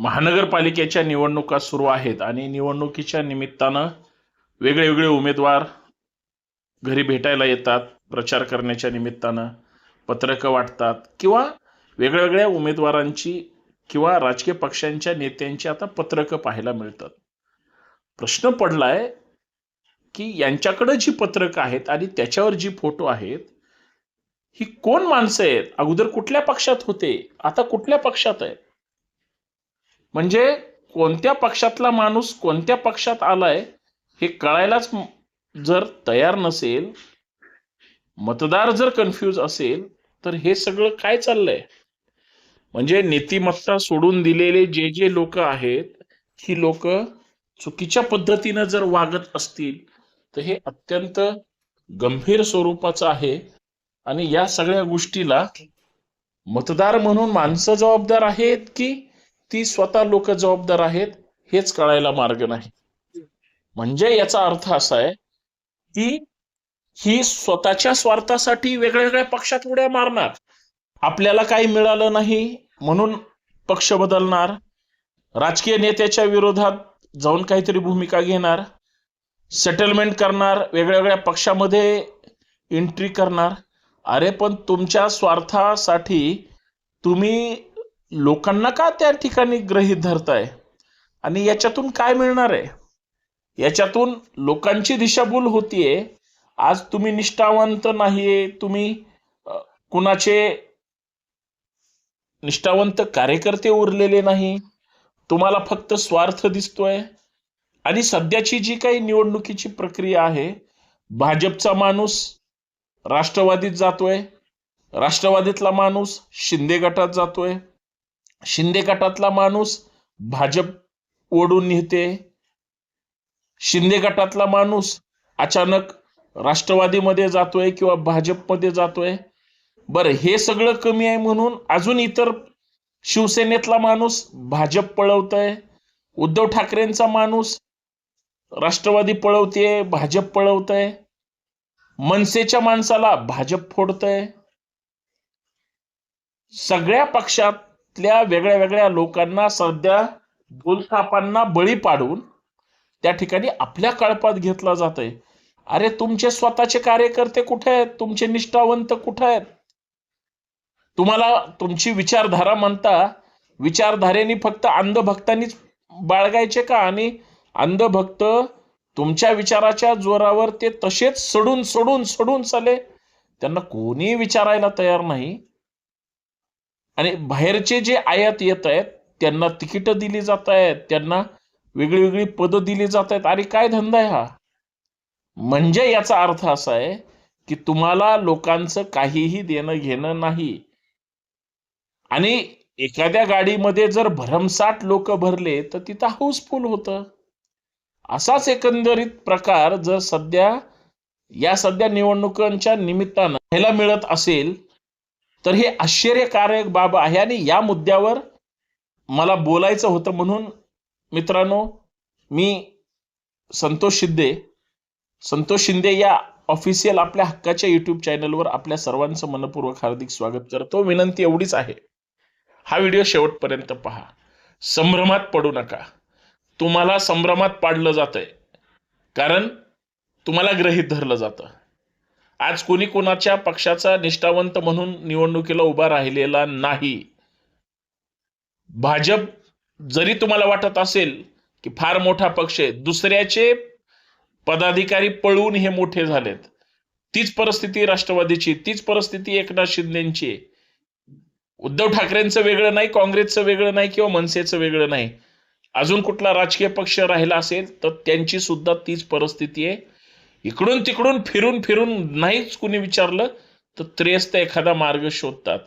महानगरपालिकेच्या निवडणुका सुरू आहेत आणि निवडणुकीच्या निमित्तानं वेगळे वेगळे उमेदवार घरी भेटायला येतात प्रचार करण्याच्या निमित्तानं पत्रकं वाटतात किंवा वेगळ्या वेगळ्या उमेदवारांची किंवा राजकीय पक्षांच्या नेत्यांची आता पत्रकं पाहायला मिळतात. प्रश्न पडलाय की यांच्याकडे जी पत्रकं आहेत आणि त्याच्यावर जी फोटो आहेत ही कोण माणसं आहेत? अगोदर कुठल्या पक्षात होते? आता कुठल्या पक्षात आहे म्हणजे कोणत्या पक्षातला माणूस कोणत्या पक्षात आलाय हे कळायलाच जर तयार नसेल मतदार जर कन्फ्यूज असेल तर हे सगळं काय चाललंय? म्हणजे नीतिमत्ता सोडून दिलेले जे जे लोक आहेत ही लोक चुकीच्या पद्धतीनं जर वागत असतील तर हे अत्यंत गंभीर स्वरूपाचं आहे. आणि या सगळ्या गोष्टीला मतदार म्हणून माणसं जबाबदार आहेत की ती स्वतः लोक जबाबदार आहेत हेच कळायला मार्ग नाही. म्हणजे याचा अर्थ असा आहे की ही स्वतःच्या स्वार्थासाठी वेगळ्या वेगळ्या पक्षात उड्या मारणार आपल्याला काही मिळालं नाही म्हणून पक्ष बदलणार राजकीय नेत्याच्या विरोधात जाऊन काहीतरी भूमिका घेणार सेटलमेंट करणार वेगळ्या वेगळ्या पक्षामध्ये एंट्री करणार. अरे पण तुमच्या स्वार्थासाठी तुम्ही लोकांना का त्या ठिकाणी ग्रहीत धरताय? आणि याच्यातून काय मिळणार आहे? याच्यातून लोकांची दिशाभूल होतीये. आज तुम्ही निष्ठावंत नाहीये. तुम्ही कुणाचे निष्ठावंत कार्यकर्ते उरलेले नाही. तुम्हाला फक्त स्वार्थ दिसतोय. आणि सध्याची जी काही निवडणुकीची प्रक्रिया आहे भाजपचा माणूस राष्ट्रवादीत जातोय. राष्ट्रवादीतला माणूस शिंदे गटात जातोय. शिंदे गटातला माणूस भाजप ओढून नेते. शिंदे गटातला माणूस अचानक राष्ट्रवादीमध्ये जातोय किंवा भाजपमध्ये जातोय. बरं हे सगळं कमी आहे म्हणून अजून इतर शिवसेनेतला माणूस भाजप पळवतय. उद्धव ठाकरेंचा माणूस राष्ट्रवादी पळवते भाजप पळवतय. मनसेच्या माणसाला भाजप फोडतय. सगळ्या पक्षात त्या वेगळ्या वेगळ्या लोकांना सध्या भूलथापांना बळी पाडून त्या ठिकाणी आपल्या कळपात घेतला जात आहे अरे तुमचे स्वतःचे कार्यकर्ते कुठे आहेत? तुमचे निष्ठावंत कुठे आहेत? तुम्हाला तुमची विचारधारा म्हणता विचारधारेने फक्त अंधभक्तांनीच बाळगायचे का? आणि अंधभक्त तुमच्या विचाराच्या जोरावर ते तसेच सडून सडून सडून चाले. त्यांना कोणी विचारायला तयार नाही. आणि बाहेरचे जे आयात येत आहेत त्यांना तिकीटं दिली जात आहेत त्यांना वेगळी वेगळी पदं दिली जात आहेत. अरे काय धंदा आहे हा? म्हणजे याचा अर्थ असा आहे की तुम्हाला लोकांचं काहीही देणं घेणं नाही. आणि एखाद्या गाडीमध्ये जर भरमसाठ लोक भरले तर तिथं हाऊसफुल होतं. असाच एकंदरीत प्रकार जर सध्या या सध्या निवडणुकांच्या निमित्तानं पाहायला मिळत असेल तर हे आश्चर्यकारक बाब आहे आणि या मुद्द्यावर मला बोलायचं होतं म्हणून मित्रांनो मी संतोष शिंदे संतोष शिंदे या ऑफिशियल आपल्या हक्काच्या युट्यूब चॅनलवर आपल्या सर्वांचं मनपूर्वक हार्दिक स्वागत करतो. विनंती एवढीच आहे. हा व्हिडिओ शेवटपर्यंत पहा. संभ्रमात पडू नका. तुम्हाला संभ्रमात पाडलं जातंय. कारण तुम्हाला ग्रहित धरलं जातं. आज कोणी कोणाच्या पक्षाचा निष्ठावंत म्हणून निवडणुकीला उभा राहिलेला नाही. भाजप जरी तुम्हाला वाटत असेल की फार मोठा पक्ष आहे दुसऱ्याचे पदाधिकारी पळून हे मोठे झालेत. तीच परिस्थिती राष्ट्रवादीची तीच परिस्थिती एकनाथ शिंदेची उद्धव ठाकरेंचं वेगळं नाही काँग्रेसचं वेगळं नाही किंवा मनसेचं वेगळं नाही. अजून कुठला राजकीय पक्ष राहिला असेल तर त्यांची सुद्धा तीच परिस्थिती आहे. इकडून तिकडून फिरून फिरून नाहीच कुणी विचारलं तर त्रेस्त एखादा मार्ग शोधतात.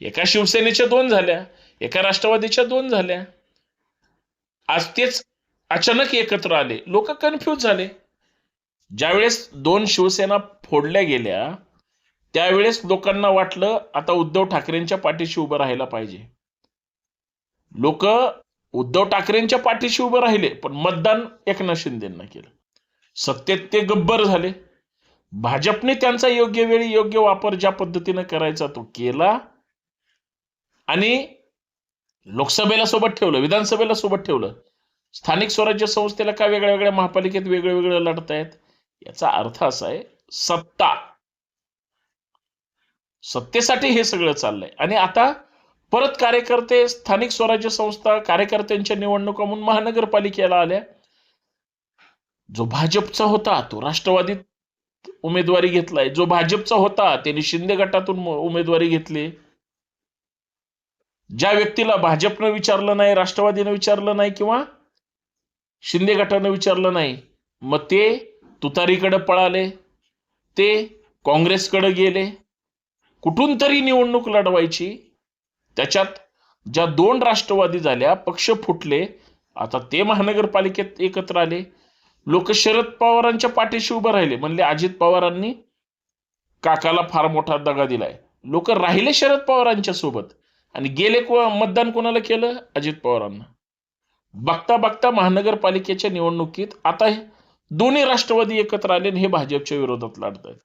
एका शिवसेनेच्या दोन झाल्या एका राष्ट्रवादीच्या दोन झाल्या. आज तेच अचानक एकत्र आले. लोक कन्फ्यूज झाले. ज्यावेळेस दोन शिवसेना फोडल्या गेल्या त्यावेळेस लोकांना वाटलं आता उद्धव ठाकरेंच्या पाठीशी उभं राहायला पाहिजे. लोक उद्धव ठाकरेंच्या पाठीशी उभं राहिले पण मतदान एकनाथ शिंदेना केलं. सत्तेत ते गब्बर झाले. भाजपने त्यांचा योग्य वेळी योग्य वापर ज्या पद्धतीनं करायचा तो केला आणि लोकसभेला सोबत ठेवलं विधानसभेला सोबत ठेवलं. स्थानिक स्वराज्य संस्थेला का वेगळ्या वेगळ्या महापालिकेत वेगळे वेगळे लढतायत याचा अर्थ असा आहे सत्ता. सत्तेसाठी हे सगळं चाललंय. आणि आता परत कार्यकर्ते स्थानिक स्वराज्य संस्था कार्यकर्त्यांच्या निवडणुका म्हणून महानगरपालिकेला आल्या. जो भाजपचा होता तो राष्ट्रवादीत उमेदवारी घेतलाय. जो भाजपचा होता त्यांनी शिंदे गटातून उमेदवारी घेतली. ज्या व्यक्तीला भाजपनं विचारलं नाही राष्ट्रवादीनं विचारलं नाही किंवा शिंदे गटानं विचारलं नाही मग ते तुतारीकडे पळाले. ते काँग्रेसकडे गेले. कुठून तरी निवडणूक लढवायची. त्याच्यात ज्या दोन राष्ट्रवादी झाल्या पक्ष फुटले. आता ते महानगरपालिकेत एकत्र आले. लोक शरद पवारांच्या पाठीशी उभं राहिले. म्हणले अजित पवारांनी काकाला फार मोठा दगा दिलाय. लोक राहिले शरद पवारांच्या सोबत. आणि गेले को मतदान कोणाला केलं? अजित पवारांना. बघता बघता महानगरपालिकेच्या निवडणुकीत आता दोन्ही राष्ट्रवादी एकत्र आले हे भाजपच्या विरोधात लढतायत.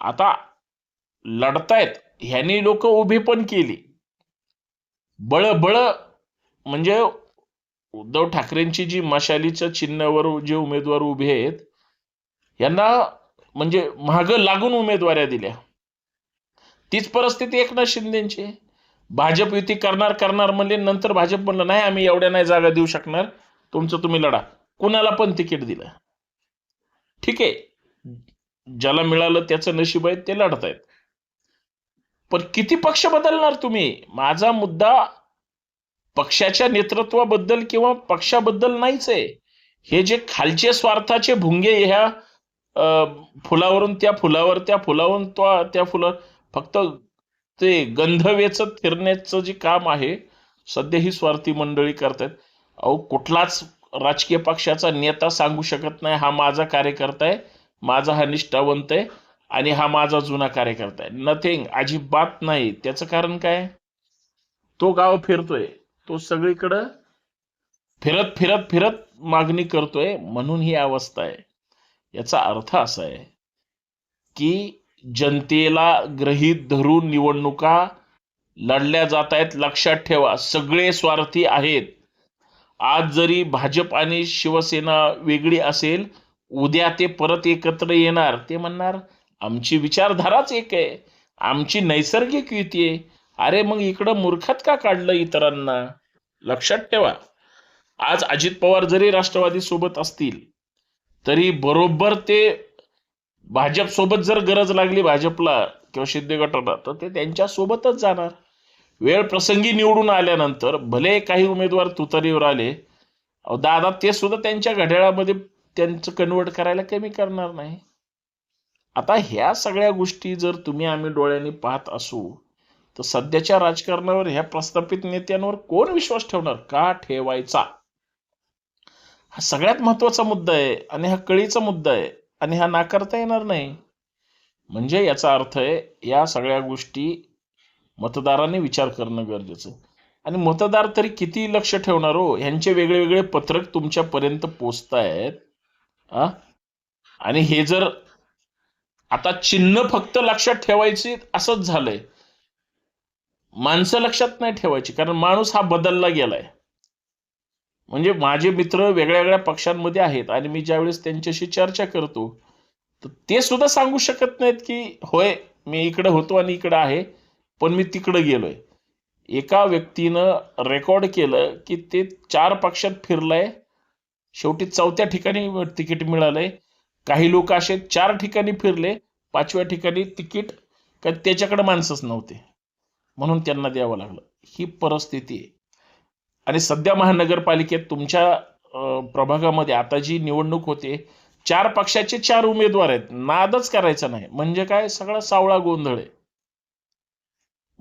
आता लढतायत. ह्यांनी लोक उभी पण केली. बळ बळ म्हणजे उद्धव ठाकरेंची जी मशालीच्या चिन्हावर जे उमेदवार उभे आहेत यांना म्हणजे महाग लागून उमेदवाऱ्या दिल्या. तीच परिस्थिती एकनाथ शिंदेची. भाजप युती करणार करणार म्हणले नंतर भाजप म्हणलं नाही आम्ही एवढ्या नाही जागा देऊ शकणार. तुमचं तुम्ही लढा. कुणाला पण तिकीट दिलं. ठीक आहे. ज्याला मिळालं त्याचं नशीब आहे ते लढतायत. पण किती पक्ष बदलणार तुम्ही? माझा मुद्दा पक्षाच्या नेतृत्वाबद्दल किंवा पक्षाबद्दल नाहीच. आहे हे जे खालचे स्वार्थाचे भुंगे ह्या फुलावरून त्या फुलावर त्या फुलावरून त्या फुलावर फक्त ते गंध वेचत फिरण्याचं जे काम आहे सध्या ही स्वार्थी मंडळी करतायत. अहो कुठलाच राजकीय पक्षाचा नेता सांगू शकत नाही हा माझा कार्यकर्ता आहे माझा हा निष्ठावंत आहे आणि हा माझा जुना कार्यकर्ता आहे. नथिंग अजिबात नाही. त्याचं कारण काय? तो गाव फिरतोय. तो सगळीकडं फिरत फिरत फिरत मागणी करतोय. म्हणून ही अवस्था आहे. याचा अर्थ असा आहे की जनतेला ग्रहीत धरून निवडणुका लढल्या जात आहेत लक्षात ठेवा. सगळे स्वार्थी आहेत. आज जरी भाजप आणि शिवसेना वेगळी असेल उद्या ते परत एकत्र येणार. ते म्हणणार आमची विचारधाराच एक आहे. आमची नैसर्गिक युती आहे. अरे मग इकडं मूर्खात का काढलं इतरांना? लक्षात ठेवा. आज अजित पवार जरी राष्ट्रवादी सोबत असतील तरी बरोबर ते भाजप सोबत जर गरज लागली भाजपला किंवा शिंदे गटाला तर ते त्यांच्या सोबतच जाणार. वेळ प्रसंगी निवडून आल्यानंतर भले काही उमेदवार तुतारीवर आले दादा ते सुद्धा त्यांच्या घड्याळामध्ये त्यांचं कन्वर्ट करायला कमी करणार नाही. आता ह्या सगळ्या गोष्टी जर तुम्ही आम्ही डोळ्यांनी पाहत असू तर सध्याच्या राजकारणावर ह्या प्रस्थापित नेत्यांवर कोण विश्वास ठेवणार? का ठेवायचा? हा सगळ्यात महत्त्वाचा मुद्दा आहे आणि हा कळीचा मुद्दा आहे आणि हा नाकारता येणार नाही. म्हणजे याचा अर्थ आहे या सगळ्या गोष्टी मतदारांनी विचार करणं गरजेचं आणि मतदार तरी किती लक्ष ठेवणार हो? ह्यांचे वेगळे वेगळे पत्रक तुमच्यापर्यंत पोचत आहेत आणि हे जर आता चिन्ह फक्त लक्षात ठेवायची असंच झालंय माणसं लक्षात नाही ठेवायची कारण माणूस हा बदलला गेलाय. म्हणजे माझे मित्र वेगळ्या वेगळ्या पक्षांमध्ये आहेत आणि मी ज्यावेळेस त्यांच्याशी चर्चा करतो तर ते सुद्धा सांगू शकत नाहीत की होय मी इकडे होतो आणि इकडं आहे पण मी तिकडं गेलोय. एका व्यक्तीनं रेकॉर्ड केलं की ते चार पक्षात फिरलाय शेवटी चौथ्या ठिकाणी तिकीट मिळालंय. काही लोक असे चार ठिकाणी फिरले पाचव्या ठिकाणी तिकीट का त्याच्याकडे माणसंच नव्हते. म्हणून त्यांना द्यावं लागलं. ही परिस्थिती आहे. आणि सध्या महानगरपालिकेत तुमच्या प्रभागामध्ये आता जी निवडणूक होते चार पक्षाचे चार उमेदवार आहेत. नादच करायचा नाही. म्हणजे काय? सगळा सावळा गोंधळ आहे.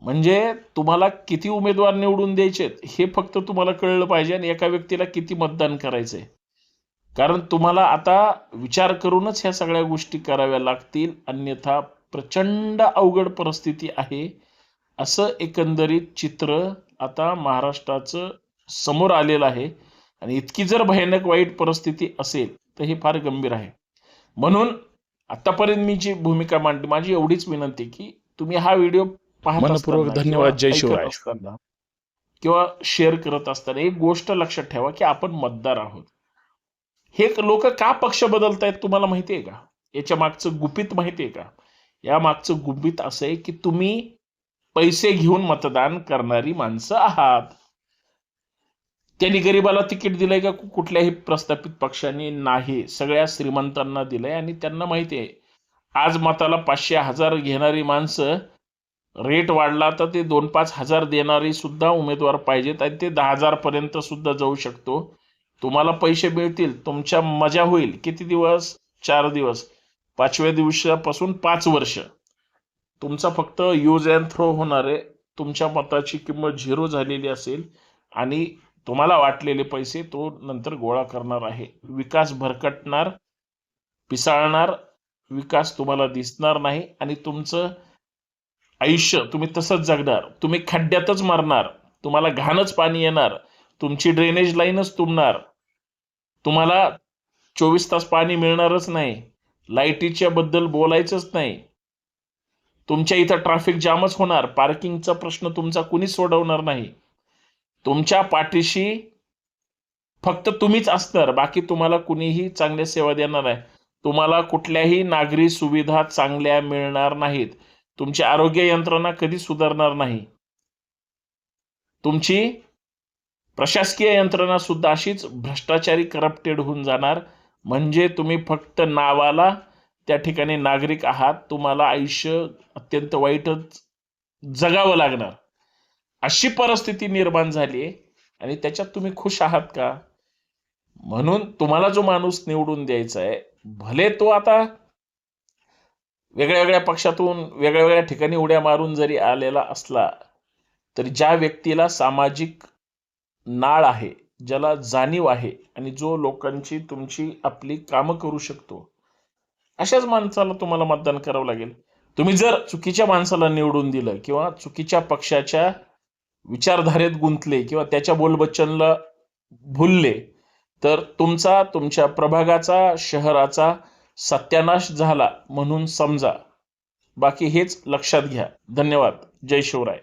म्हणजे तुम्हाला किती उमेदवार निवडून द्यायचे हे फक्त तुम्हाला कळलं पाहिजे आणि एका व्यक्तीला किती मतदान करायचंय. कारण तुम्हाला आता विचार करूनच ह्या सगळ्या गोष्टी कराव्या लागतील. अन्यथा प्रचंड अवघड परिस्थिती आहे. असं एकंदरीत चित्र आता महाराष्ट्राचं समोर आलेलं आहे आणि इतकी जर भयानक वाईट परिस्थिती असेल तर हे फार गंभीर आहे म्हणून आतापर्यंत मी जी भूमिका मांडली माझी एवढीच विनंती की तुम्ही हा व्हिडिओ पाहत धन्यवाद. किंवा जय शिवराय. किंवा शेअर करत असताना एक गोष्ट लक्षात ठेवा की आपण मतदार आहोत हे लोक का पक्ष बदलतायत तुम्हाला माहिती आहे का याच्या मागचं गुपित माहिती आहे का या मागचं गुपित असं आहे की तुम्ही पैसे घेऊन मतदान करणारी माणसं आहात. त्यांनी गरिबाला तिकीट दिलंय का? कुठल्याही प्रस्थापित पक्षांनी नाही. सगळ्या श्रीमंतांना दिलंय आणि त्यांना माहिती आहे. आज मताला पाचशे हजार घेणारी माणसं रेट वाढला तर ते दोन पाच हजार देणारी सुद्धा उमेदवार पाहिजेत आणि ते दहा हजार पर्यंत सुद्धा जाऊ शकतो. तुम्हाला पैसे मिळतील तुमच्या मजा होईल. किती दिवस? चार दिवस. पाचव्या दिवसापासून पाच वर्ष. तुमचा फक्त यूज अँड थ्रो होणार आहे तुमच्या मताची किंमत झिरो झालेली असेल आणि तुम्हाला वाटलेले पैसे तो नंतर गोळा करणार आहे. विकास भरकटणार पिसाळणार विकास तुम्हाला दिसणार नाही आणि तुमचं आयुष्य तुम्ही तसंच जगणार. तुम्ही खड्ड्यातच मरणार. तुम्हाला घाणच पाणी येणार. तुमची ड्रेनेज लाईनच तुंबणार. तुम्हाला चोवीस तास पाणी मिळणारच नाही. लाईटीच्या बद्दल बोलायचंच नाही. तुमच्या इथं ट्रॅफिक जामच होणार. पार्किंगचा प्रश्न तुमचा कुणीच सोडवणार नाही. तुमच्या पाठीशी फक्त तुम्हीच असणार. बाकी तुम्हाला कुणीही चांगल्या सेवा देणार आहे तुम्हाला कुठल्याही नागरी सुविधा चांगल्या मिळणार नाहीत. तुमची आरोग्य यंत्रणा कधी सुधारणार नाही. तुमची प्रशासकीय यंत्रणा सुद्धा अशीच भ्रष्टाचारी करप्टेड होऊन जाणार. म्हणजे तुम्ही फक्त नावाला त्या ठिकाणी नागरिक आहात तुम्हाला आयुष्य अत्यंत वाईटच जगावं लागणार. अशी परिस्थिती निर्माण झाली आहे आणि त्याच्यात तुम्ही खुश आहात का? म्हणून तुम्हाला जो माणूस निवडून द्यायचा आहे भले तो आता वेगळ्या वेगळ्या पक्षातून वेगळ्या वेगळ्या ठिकाणी उड्या मारून जरी आलेला असला तरी ज्या व्यक्तीला सामाजिक नाळ आहे ज्याला जाणीव आहे आणि जो लोकांची तुमची आपली कामं करू शकतो अशाच माणसाला तुम्हाला मतदान करावं लागेल. तुम्ही जर चुकीच्या माणसाला निवडून दिलं किंवा चुकीच्या पक्षाच्या विचारधारेत गुंतले किंवा त्याच्या बोलबच्चनला भुलले तर तुमचा तुमच्या प्रभागाचा शहराचा सत्यानाश झाला म्हणून समजा. बाकी हेच लक्षात घ्या. धन्यवाद. जय शिवराय.